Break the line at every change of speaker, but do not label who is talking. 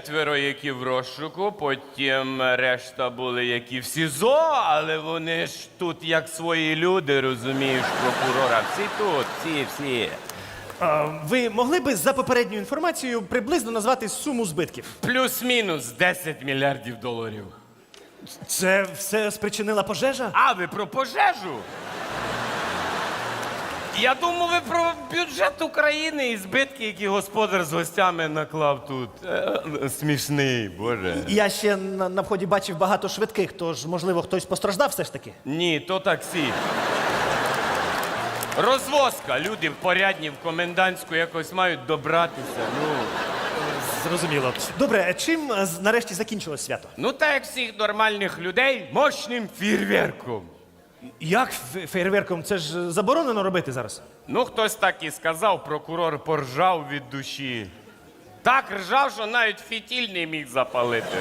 Четверо, які в розшуку, потім решта були, які в СІЗО, але вони ж тут як свої люди, розумієш, прокурора. Всі тут, всі, всі.
А, ви могли би за попередньою інформацією приблизно назвати суму збитків?
Плюс-мінус 10 мільярдів доларів.
Це все спричинила пожежа?
А, ви про пожежу? Я думав, ви про бюджет України і збитки, які господар з гостями наклав тут. Е, Смішний, боже.
Я ще на, на вході бачив багато швидких, тож, можливо, хтось постраждав все ж таки.
Ні, то таксі. Розвозка. Люди порядні в комендантську якось мають добратися. Ну,
Зрозуміло. Добре, чим е, з- нарешті закінчилось свято?
ну так як всіх нормальних людей, мощним фірверком.
Як фейерверком? Це ж заборонено робити зараз.
Ну, хтось так і сказав, прокурор поржав від душі. Так ржав, що навіть фітіль не міг запалити.